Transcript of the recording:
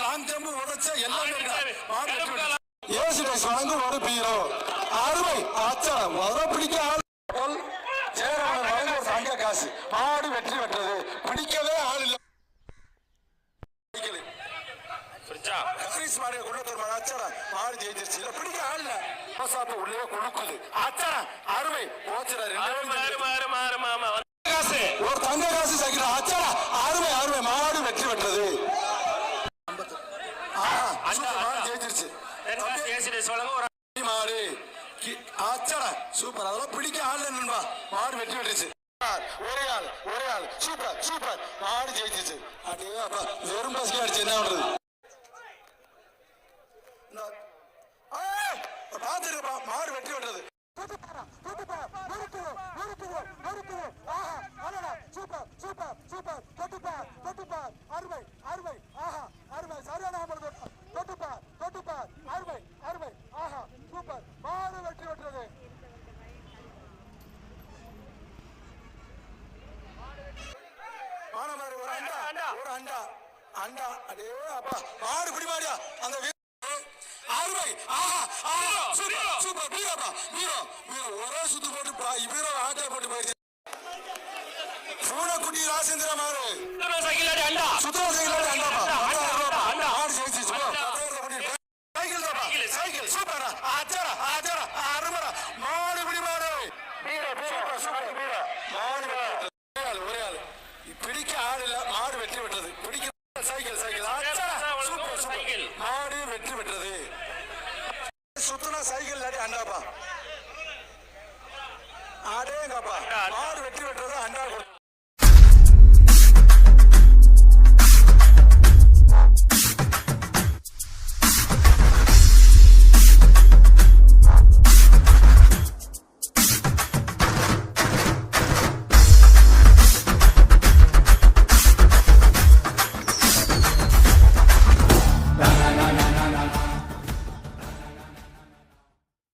Long jump உடைச்ச எல்லாமே song ஒரு பீரோ. அருமை. ஆச்சா வர பிடிக்க சங்க காசு. மாடு வெற்றி பெற்றது. பிடிக்கவே ஆள் இல்லை. மாடு கொண்டு இல்ல பிடிக்க உள்ளே கொடுக்குது ஆச்சாரா அருமை. போச்சுடா சொல்லுங்க ஒரு மாடு. ஆச்சாடா சூப்பர். அதெல்லாம் பிடிக்க ஆள் நண்பா. மாடு வெற்றி பெற்றுச்சு. ஒரே ஆள் ஒரே ஆள். Super super. மாடு ஜெயிச்சிச்சு. அடே அப்பா வெறும் பஸ்ல அடிச்சு என்ன பண்றது? பாத்துருப்பா மாடு வெற்றி பெற்றது. Super super. சூப்பர் தொட்டுப்பார் தொட்டுப்பார் அருமை அருமை. ஆஹா அருமை. சரியான அமர்வு தொட்டுப்பார் தொட்டுப்பார் அருமை அருமை ஆஹா சூப்பர் மாடு வெற்றி பெற்றது மானமாரி ஒரு அண்டா அண்டா அடே அப்பா மாடு பிடி மாடியா அந்த வீர- அருமை ஆஹா ஆஹா சூப்பர் சூப்பர் வீரப்பா வீரோ வீரோ ஒரே சுத்து போட்டு வீரோ ஆட்டை போட்டு போயிடுச்சு சூனக்குட்டி ராசேந்திர மாறு சைக்கிள் அண்டா. சுத்தம் செய்யல அண்டாப்பா அண்டா, அண்டா, அண்டா. ஆடு ஜெயிச்சு சைக்கிள் தாப்பா சைக்கிள் சூப்பரா ஆச்சாரா ஆச்சாரா அருமரா. மாடு பிடி மாடு சூப்பர் சூப்பர். மாடு ஒரே ஆள். பிடிக்க ஆள் இல்ல மாடு வெற்றி பெற்றது பிடிக்க சைக்கிள் சைக்கிள் ஆச்சாரா சூப்பர் சூப்பர் சைக்கிள். மாடு வெற்றி பெற்றது சுத்தனா சைக்கிள் இல்லாட்டி அண்டாப்பா. அடேங்கப்பா மாடு வெற்றி பெற்றது அண்டா